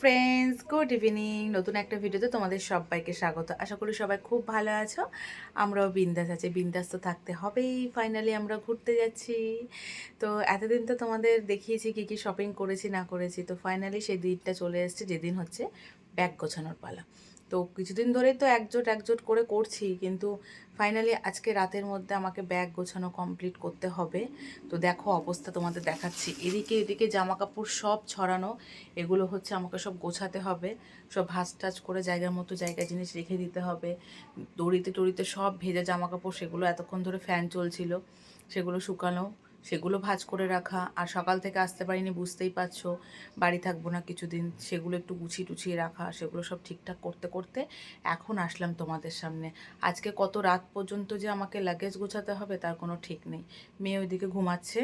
Friends good evening নতুন একটা ভিডিওতে তোমাদের সবাইকে স্বাগত। আশা করি সবাই খুব ভালো আছো। আমরাও বিন্দাস আছি। বিন্দাস তো থাকতে হবেই। ফাইনালি আমরা ঘুরতে যাচ্ছি। তো এতদিন তো তোমাদের দেখিয়েছি কী কী শপিং করেছি, না করেছি। তো ফাইনালি সেই দিনটা চলে এসেছে, যেদিন হচ্ছে ব্যাগ গোছানোর পালা। তো কিছুদিন ধরেই তো একজোট একজোট করে করছি, কিন্তু ফাইনালি আজকে রাতের মধ্যে আমাকে ব্যাগ গোছানো কমপ্লিট করতে হবে। তো দেখো অবস্থা তোমাদের দেখাচ্ছি। এদিকে এদিকে জামা কাপড় সব ছড়ানো, এগুলো হচ্ছে আমাকে সব গোছাতে হবে। সব ভাঁজ টাজ করে জায়গার মতো জায়গায় জিনিস রেখে দিতে হবে। দড়িতে, টড়িতে সব ভেজা জামা কাপড় সেগুলো এতক্ষণ ধরে ফ্যান চলছিল, সেগুলো শুকানো। সেগুলো ভাজ করে রাখা, আর সকাল থেকে আসতে পারিনি, বুঝতেই পারছ। বাড়ি থাকব না কিছুদিন, সেগুলো একটু গুছিয়ে টুছিয়ে রাখা, সেগুলো সব ঠিকঠাক করতে করতে এখন আসলাম তোমাদের সামনে। আজকে কত রাত পর্যন্ত যে আমাকে লাগেজ গোছাতে হবে, তার কোনো ঠিক নেই। মেয়ে ওইদিকে ঘুমাচ্ছে।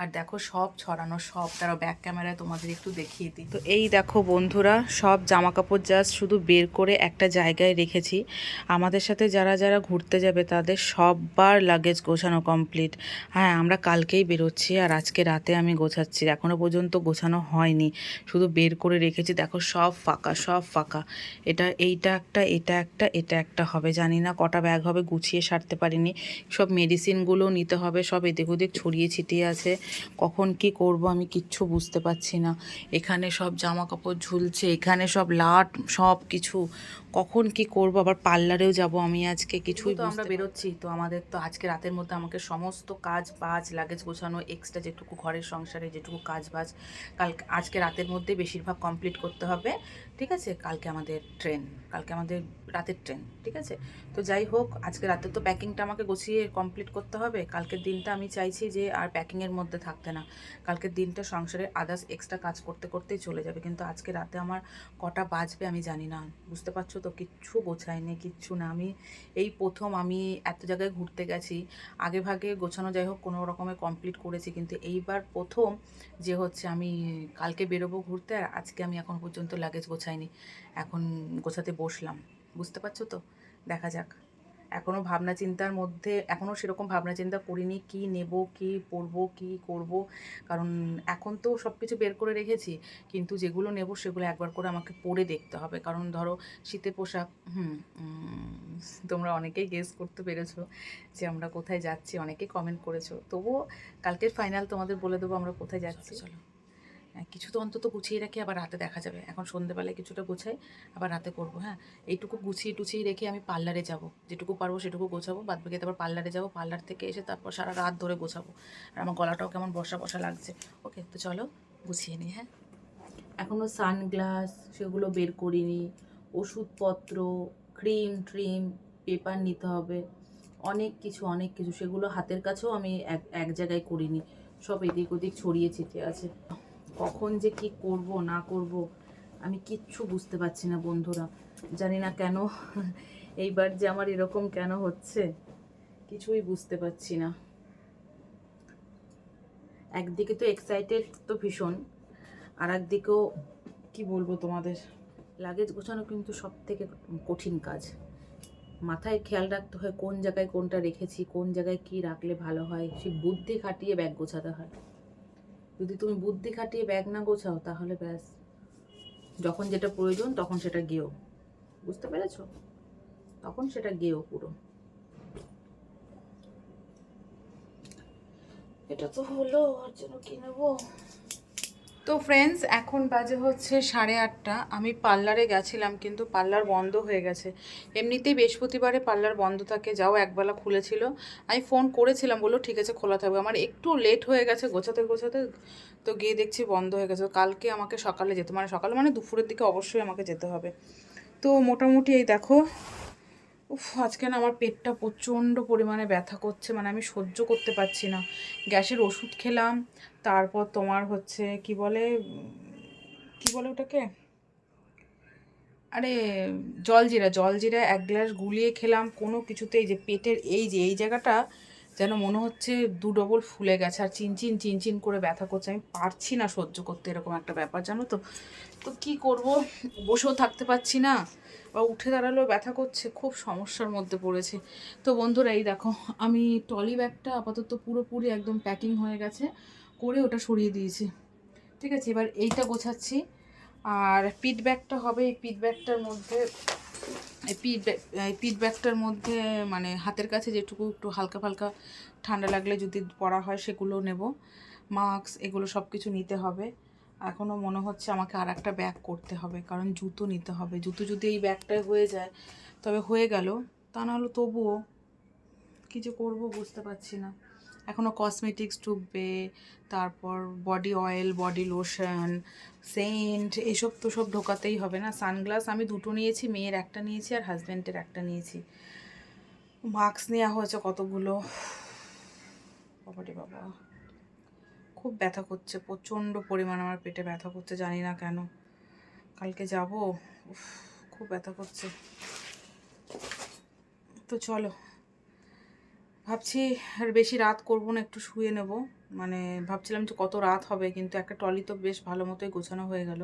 আর দেখো সব ছড়ানো, সব তারা ব্যাক ক্যামেরায় তোমাদের একটু দেখিয়ে দিই। তো এই দেখো বন্ধুরা, সব জামা কাপড় জাস্ট শুধু বের করে একটা জায়গায় রেখেছি। আমাদের সাথে যারা যারা ঘুরতে যাবে তাদের সববার লাগেজ গোছানো কমপ্লিট হ্যাঁ আমরা কালকেই বেরোচ্ছি আর আজকে রাতে আমি গোছাচ্ছি। এখনও পর্যন্ত গোছানো হয়নি। শুধু বের করে রেখেছি। দেখো সব ফাঁকা সব ফাঁকা। এটা, এইটা একটা, এটা একটা এটা একটা হবে। জানি না কটা ব্যাগ হবে, গুছিয়ে সারতে পারিনি। সব মেডিসিনগুলো নিতে হবে, সব এদিক ওদিক ছড়িয়ে ছিটিয়ে আছে। কখন কি করব আমি কিচ্ছু বুঝতে পারছি না। এখানে সব জামা কাপড় ঝুলছে এখানে সব লাট সব কিছু। কখন কি করব? আবার পার্লারেও যাব আমি আজকে কিছুই তো আমরা বেরোচ্ছি তো আমাদের তো আজকে রাতের মধ্যে আমাকে সমস্ত কাজ বাজ লাগেজ গোছানো এক্সট্রা যেটুকু ঘরের সংসারে যেটুকু কাজ বাজ কাল আজকে রাতের মধ্যে বেশিরভাগ কমপ্লিট করতে হবে। ঠিক আছে? কালকে আমাদের ট্রেন কালকে আমাদের রাতের ট্রেন ঠিক আছে? তো যাই হোক, আজকে রাতে তো প্যাকিংটা আমাকে গুছিয়ে কমপ্লিট করতে হবে। কালকের দিনটা আমি চাইছি যে আর প্যাকিংয়ের মধ্যে থাকতে না। কালকের দিনটা সংসারের আদার্স এক্সট্রা কাজ করতে করতেই চলে যাবে। কিন্তু আজকে রাতে আমার কটা বাজবে আমি জানি না। বুঝতে পারছ তো? কিচ্ছু গোছায়নি কিচ্ছু না। আমি এই প্রথম আমি এত জায়গায় ঘুরতে গেছি। আগে ভাগে গোছানো যাই হোক, কোনো রকমে কমপ্লিট করেছি। কিন্তু এইবার প্রথম যে হচ্ছে আমি কালকে বেরোবো ঘুরতে, আর আজকে আমি এখন পর্যন্ত লাগেজ গোছাইনি। এখন গোছাতে বসলাম। বুঝতে পারছ তো? দেখা যাক। এখনও ভাবনা চিন্তার মধ্যে এখনও সেরকম ভাবনা চিন্তা করিনি কি নেব কি পরবো কি করব। কারণ এখন তো সব কিছু বের করে রেখেছি কিন্তু যেগুলো নেব সেগুলো একবার করে আমাকে পরে দেখতে হবে। কারণ ধরো শীতের পোশাক হুম তোমরা অনেকেই গেস করতে পেরেছ যে আমরা কোথায় যাচ্ছি অনেকেই কমেন্ট করেছ। তবুও কালকের ফাইনাল তোমাদের বলে দেবো আমরা কোথায় যাচ্ছি। চলো। কিছু তো অন্তত গুছিয়ে রাখি আবার রাতে দেখা যাবে। এখন সন্ধেবেলায় কিছুটা গোছাই, আবার রাতে করব হ্যাঁ। এইটুকু গুছিয়ে টুছিয়ে রেখে আমি পার্লারে যাব। যেটুকু পারব সেটুকু গোছাবো, বাদ বাকি তারপর পার্লারে যাব, পার্লার থেকে এসে তারপর সারা রাত ধরে গোছাবো। আর আমার গলাটাও কেমন বসা বসা লাগছে। ওকে, তো চলো গুছিয়ে নিই হ্যাঁ। এখনও সানগ্লাস সেগুলো বের করিনি। ওষুধপত্র, ক্রিম ট্রিম, পেপার নিতে হবে। অনেক কিছু অনেক কিছু। সেগুলো হাতের কাছেও আমি এক এক জায়গায় করিনি। সব এদিক ওদিক ছড়িয়ে ছিটিয়ে আছে। কখন যে কি করব, না করব, আমি কিচ্ছু বুঝতে পারছি না বন্ধুরা। জানি না কেন এইবার যে আমার এরকম কেন হচ্ছে, কিছুই বুঝতে পারছি না। একদিকে তো এক্সাইটেড তো ভীষণ আর একদিকেও কি বলব তোমাদের লাগেজ গোছানো কিন্তু সব থেকে কঠিন কাজ। মাথায় খেয়াল রাখতে হয় কোন জায়গায় কোনটা রেখেছি, কোন জায়গায় কি রাখলে ভালো হয়, সেই বুদ্ধি খাটিয়ে ব্যাগ গোছাতে হয়। যদি তুমি বুদ্ধি খাটিয়ে ব্যাগ না গোছাও, তাহলে ব্যাস। যখন যেটা প্রয়োজন, তখন সেটা গেও। বুঝতে পেরেছ? তখন সেটা গেও পুরো। এটা তো হলো ওর জন্য কি নেব? তো ফ্রেন্ডস এখন বাজে হচ্ছে সাড়ে আটটা। আমি পার্লারে গেছিলাম, কিন্তু পার্লার বন্ধ হয়ে গেছে। এমনিতেই বৃহস্পতিবারে পার্লার বন্ধ থাকে, যাও একবেলা খুলেছিল। আমি ফোন করেছিলাম, বলল, ঠিক আছে, খোলা থাকবে। আমার একটু লেট হয়ে গেছে, গোছাতে গোছাতে তো গিয়ে দেখছি বন্ধ হয়ে গেছে। কালকে আমাকে সকালে যেতে মানে সকালে মানে দুপুরের দিকে অবশ্যই আমাকে যেতে হবে। তো মোটামুটি এই দেখো, উফ, আজকে না আমার পেটটা প্রচণ্ড পরিমাণে ব্যথা করছে মানে আমি সহ্য করতে পারছি না। গ্যাসের ওষুধ খেলাম তারপর তোমার হচ্ছে কি বলে কি বলে ওটাকে? আরে, জলজিরা জলজিরা এক গ্লাস গুলিয়ে খেলাম কোনো কিছুতেই যে পেটের এই যে, এই জায়গাটা যেন মনে হচ্ছে দু ডবল ফুলে গেছে। আর চিনচিন চিনচিন করে ব্যথা করছে। আমি পারছি না সহ্য করতে এরকম একটা ব্যাপার, জানো তো? তো কি করব? বসেও থাকতে পারছি না। বা উঠে দাঁড়ালেও ব্যথা করছে, খুব সমস্যার মধ্যে পড়েছে। তো বন্ধুরা, এই দেখো, আমি টলি ব্যাগটা আপাতত পুরোপুরি একদম প্যাকিং হয়ে গেছে। করে ওটা সরিয়ে দিয়েছি। ঠিক আছে, এবার এইটা গোছাচ্ছি। আর পিট ব্যাগটা হবে এই পিট ব্যাগটার মধ্যে, এই পিট এই পিট ব্যাগটার মধ্যে মানে হাতের কাছে যেটুকু একটু হালকা ফালকা ঠান্ডা লাগলে যদি পরা হয় সেগুলো নেব। মাস্ক এগুলো সব কিছু নিতে হবে। এখনও মনে হচ্ছে আমাকে আর একটা ব্যাগ করতে হবে, কারণ জুতো নিতে হবে। জুতো যদি এই ব্যাগটায় হয়ে যায়, তবে হয়ে গেল। তা নাহলে তবুও কিছু করব বুঝতে পারছি না। এখনও কসমেটিক্স ঢুকবে, তারপর body oil body lotion scent এসব তো সব ঢোকাতেই হবে না। সানগ্লাস আমি দুটো নিয়েছি, মেয়ের একটা নিয়েছি আর হাজব্যান্ডের একটা নিয়েছি। মাস্ক নেওয়া হয়েছে কতগুলো? বাবারে বাবা। খুব ব্যথা করছে, প্রচণ্ড পরিমাণ আমার পেটে ব্যথা করছে, জানি না কেন। কালকে যাব? খুব ব্যথা করছে। তো চলো ভাবছি আর বেশি রাত করব না, একটু শুয়ে নেব। মানে ভাবছিলাম যে কত রাত হবে, কিন্তু একটা টলি তো বেশ ভালো মতোই গোছানো হয়ে গেল।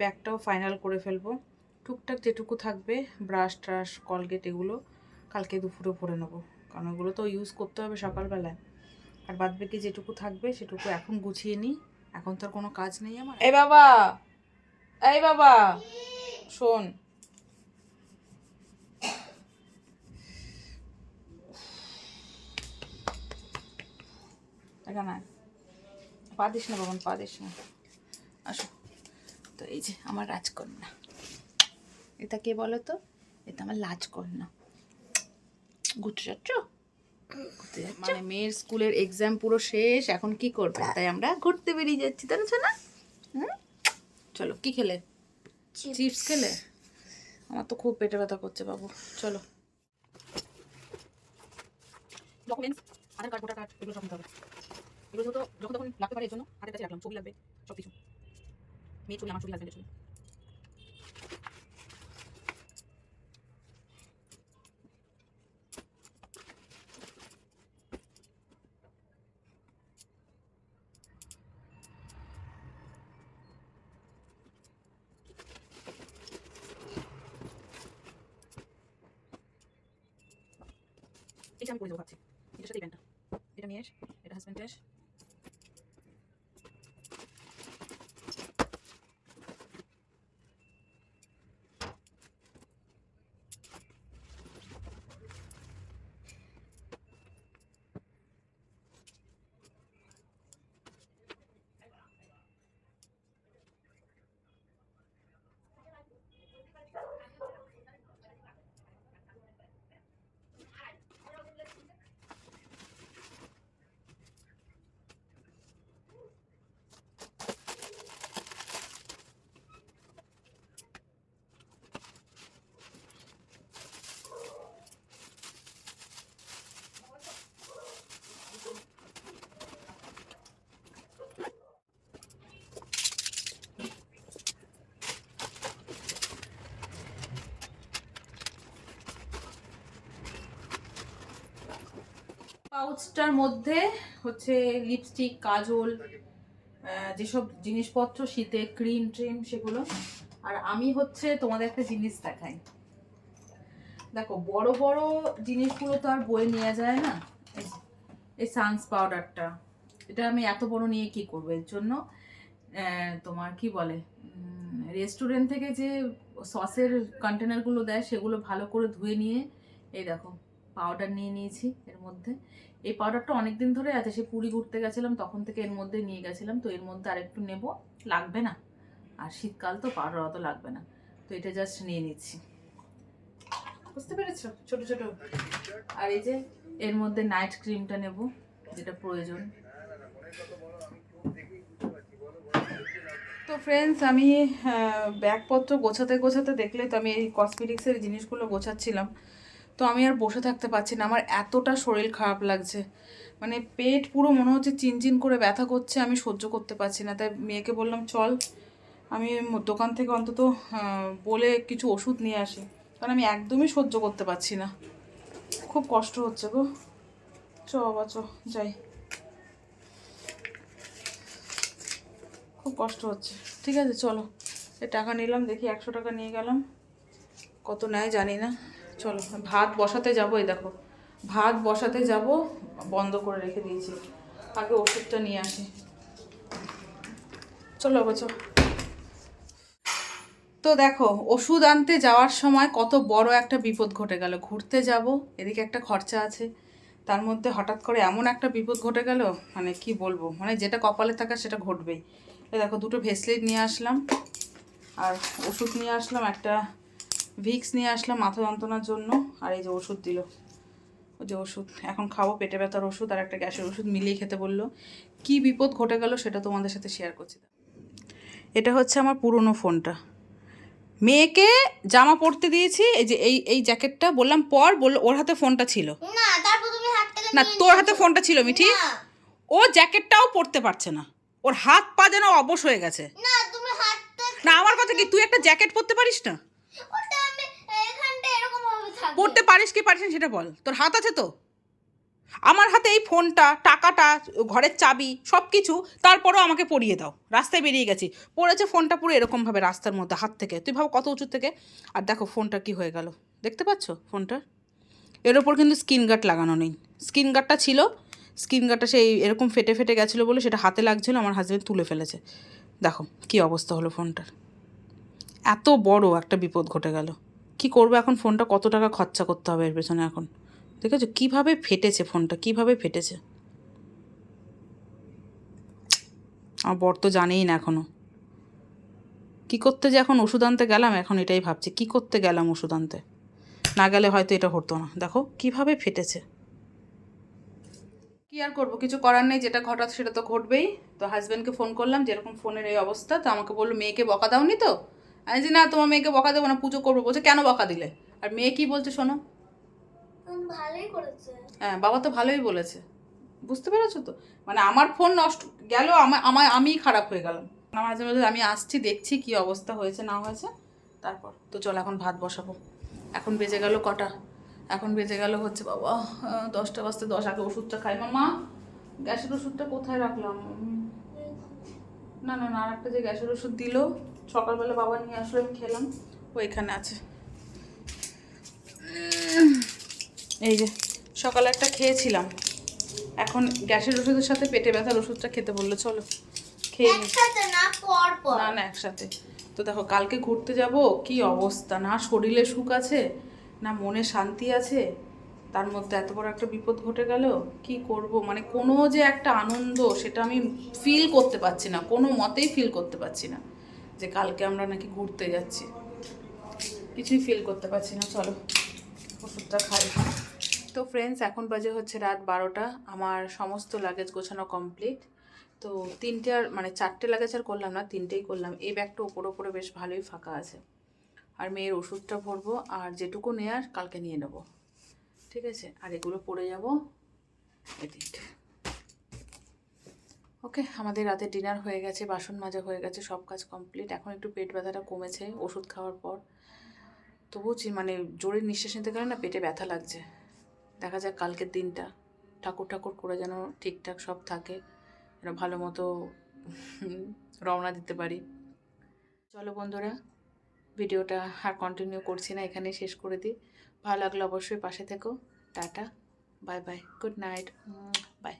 ব্যাগটাও ফাইনাল করে ফেলব। টুকটাক যেটুকু থাকবে ব্রাশ ট্রাশ কলগেট এগুলো কালকে দুপুরে ভরে নেব। কারণ ওগুলো তো ইউজ করতে হবে সকালবেলায়। আর বাদ বাকি যেটুকু থাকবে, সেটুকু এখন গুছিয়ে নিই। এখন তো আর কোনো কাজ নেই আমার। এই বাবা! এই বাবা! শোন এখানে পা দিস না বাবন পা দিস না। আসো। তো এই যে আমার রাজকন্যা। এটা কে বলো তো? এটা আমার লাজকন্যা। ঘুরতে যাচ্ছ? মানে মেয়ের স্কুলের এক্সাম পুরো শেষ এখন কি করবে? তাই আমরা ঘুরতে বেরিয়ে যাচ্ছি তাই না না হুম? চলো কি খেলে? চিপস খেলে? আমার তো খুব পেটে ব্যথা করছে বাবু। চলো। Documents Aadhaar card, voter card, এগুলো সব নিতে হবে। এগুলো তো যখন তখন লাগতে পারে এর জন্য হাতের কাছে রাখলাম, ছবি লাগবে সব কিছু মেয়ে ছবি, আমার ছবি হাজব্যান্ডের ছবি এটা আমি করে দেবো ভাবছি। এটার সাথে প্যান্টটা। এটা মেয়ের এটা হাজব্যান্ডের পাউচটার মধ্যে হচ্ছে লিপস্টিক কাজল যেসব জিনিসপত্র, শীতে ক্রিম ট্রিম সেগুলো। আর আমি হচ্ছে তোমাদের একটা জিনিস দেখাই। দেখো, বড় বড় জিনিসগুলো তো আর বয়ে নেওয়া যায় না। এই সানস পাউডারটা এটা আমি এত বড় নিয়ে কি করব? এর জন্য তোমার কি বলে রেস্টুরেন্ট থেকে যে সসের কন্টেনারগুলো দেয়, সেগুলো ভালো করে ধুয়ে নিয়ে, এই দেখো পাউডার নিয়ে নিয়েছি এর মধ্যে। এই পাউডারটা অনেক দিন ধরে আছে সে পুরী ঘুরতে গেছিলাম, তখন থেকে এর মধ্যে নিয়ে গেছিলাম, তো এর মধ্যে আরেকটু নেব, লাগবে না। আর শীতকাল তো পাউডার অত লাগবে না, তো এটা জাস্ট নিয়ে নিচ্ছি। বুঝতে পেরেছ? ছোট ছোট। আর এই যে এর মধ্যে নাইট ক্রিমটা নেব, যেটা প্রয়োজন। তো ফ্রেন্ডস আমি ব্যাগপত্র গোছাতে গোছাতে দেখলে তো আমি এই কসমেটিক্সের জিনিসগুলো গোছাচ্ছিলাম। তো আমি আর বসে থাকতে পারছি না। আমার এতটা শরীর খারাপ লাগছে। মানে পেট পুরো মনে হচ্ছে চিনচিন করে ব্যথা করছে, আমি সহ্য করতে পারছি না। তাই মেয়েকে বললাম, চল, আমি দোকান থেকে অন্তত বলে কিছু ওষুধ নিয়ে আসি। কারণ আমি একদমই সহ্য করতে পারছি না। খুব কষ্ট হচ্ছে গো। চ, বাবা, চ, যাই। খুব কষ্ট হচ্ছে। ঠিক আছে, চলো। টাকা নিলাম, দেখি একশো টাকা নিয়ে গেলাম। কত নেয় জানি না। চলো, ভাত বসাতে যাব, এই দেখো। ভাত বসাতে যাব, বন্ধ করে রেখে দিয়েছি। আগে ওষুধটা নিয়ে আসি। চলো বাবা তো দেখো, ওষুধ আনতে যাওয়ার সময় কত বড় একটা বিপদ ঘটে গেল। ঘুরতে যাব, এদিকে একটা খরচা আছে। তার মধ্যে হঠাৎ করে এমন একটা বিপদ ঘটে গেল মানে কি বলব? মানে যেটা কপালে থাকা সেটা ঘটবেই। দেখো, দুটো ভেসলিন নিয়ে আসলাম, আর ওষুধ নিয়ে আসলাম, একটা ভিক্স নিয়ে আসলাম মাথা যন্ত্রণার জন্য আর এই যে ওষুধ দিল। ওই যে ওষুধ এখন খাব পেটে ব্যথার ওষুধ আর একটা গ্যাসের ওষুধ মিলিয়ে খেতে বলল। কি বিপদ ঘটে গেল সেটা তোমাদের সাথে শেয়ার করছি। এটা হচ্ছে আমার পুরনো ফোনটা। মেয়েকে জামা পরতে দিয়েছি এই যে এই এই জ্যাকেটটা বললাম পর বলল ওর হাতে ফোনটা ছিল। না তোর হাতে ফোনটা ছিল মিঠি। ও জ্যাকেটটাও পরতে পারছে না। ওর হাত পা যেন অবশ হয়ে গেছে। না না আমার কথা কি তুই একটা জ্যাকেট পরতে পারিস না ওটা আমি এখানটা এরকম পরতে পারিস কি পারিস সেটা বল। তোর হাত আছে তো? আমার হাতে এই ফোনটা, টাকাটা, ঘরের চাবি সব কিছু তারপরও আমাকে পড়িয়ে দাও। রাস্তায় বেরিয়ে গেছি। পড়েছে ফোনটা পুরো এরকমভাবে রাস্তার মধ্যে, হাত থেকে। তুই ভাব কত উঁচু থেকে? আর দেখো ফোনটা কি হয়ে গেল। দেখতে পাচ্ছ ফোনটা? এর ওপর কিন্তু স্ক্রিন গার্ড লাগানো নেই। স্ক্রিন গার্ডটা ছিল। স্ক্রিন গার্ডটা সেই এরকম ফেটে ফেটে গেছিল বলে সেটা হাতে লাগছিল, আমার হাজব্যান্ড তুলে ফেলেছে। দেখো কি অবস্থা হলো ফোনটার। এত বড় একটা বিপদ ঘটে গেল। কি করব এখন? ফোনটা কত টাকা খরচা করতে হবে এর পেছনে এখন? দেখেছ? কীভাবে ফেটেছে ফোনটা? কীভাবে ফেটেছে? আমার বর তো জানেই না এখনও। কি করতে যে এখন ওষুধ আনতে গেলাম? এখন এটাই ভাবছি। কি করতে গেলাম ওষুধ আনতে? না গেলে হয়তো এটা হতো না। দেখো, কীভাবে ফেটেছে? কি আর করব? কিছু করার নেই। যেটা ঘটাত সেটা তো ঘটবেই। তো হাজব্যান্ডকে ফোন করলাম। যেরকম ফোনের এই অবস্থা, তো আমাকে বলল, মেয়েকে বকা দাওনি তো? আমি যে না তোমার মেয়েকে বকা দেবো না পুজো করব। বলছে কেন বকা দিলে? আর মেয়ে কি বলছে শোনো? হ্যাঁ বাবা তো ভালোই বলেছে। বুঝতে পেরেছ তো? মানে আমার ফোন নষ্ট গেল আমার আমার আমিই খারাপ হয়ে গেলাম। আমার মাঝে মাঝে আমি আসছি দেখছি কি অবস্থা হয়েছে না হয়েছে। তারপর তো চল এখন ভাত বসাবো। এখন বেজে গেল কটা? এখন বেজে গেল হচ্ছে বাবা দশটা বাজতে দশ আগে ওষুধটা খাই। মা গ্যাসের ওষুধটা কোথায় রাখলাম? না না না আর একটা যে গ্যাসের ওষুধ দিল সকালবেলা বাবা নিয়ে আসলো আমি খেলাম। ওইখানে আছে। এই যে সকালে একটা খেয়েছিলাম। এখন গ্যাসের ওষুধের সাথে পেটে ব্যথার ওষুধটা খেতে বলল চলো খেয়ে না। না একসাথে। তো দেখো কালকে ঘুরতে যাব কি অবস্থা? না শরীরে সুখ আছে না মনে শান্তি আছে? তার মধ্যে এত বড় একটা বিপদ ঘটে গেল কি করব? মানে কোনো যে একটা আনন্দ সেটা আমি ফিল করতে পারছি না কোনো মতেই ফিল করতে পারছি না। যে কালকে আমরা নাকি ঘুরতে যাচ্ছি। কিছুই ফিল করতে পারছি না, চলো ওষুধটা খাই। তো ফ্রেন্ডস এখন বাজে হচ্ছে রাত বারোটা। আমার সমস্ত লাগেজ গোছানো কমপ্লিট তো তিনটে আর মানে চারটে লাগেজ আর করলাম না, তিনটেই করলাম। এই ব্যাগটা ওপর ওপরে বেশ ভালোই ফাঁকা আছে। আর মেয়ের ওষুধটা ভরবো, আর যেটুকু নেয়ার কালকে নিয়ে নেব। ঠিক আছে? আর এগুলো পড়ে যাব। এদিকে ওকে, আমাদের রাতে ডিনার হয়ে গেছে, বাসন মাজা হয়ে গেছে, সব কাজ কমপ্লিট। এখন একটু পেট ব্যথাটা কমেছে, ওষুধ খাওয়ার পর। তবুও মানে জোরে নিঃশ্বাস নিতে গেলে না পেটে ব্যথা লাগছে। দেখা যাক কালকের দিনটা। ঠাকুর ঠাকুর করে যেন ঠিকঠাক সব থাকে, যেন ভালো মতো রওনা দিতে পারি। চলো বন্ধুরা, ভিডিওটা আর কন্টিনিউ করছি না, এখানেই শেষ করে দিই। ভালো লাগলে অবশ্যই পাশে থেকো। Tata bye bye good night bye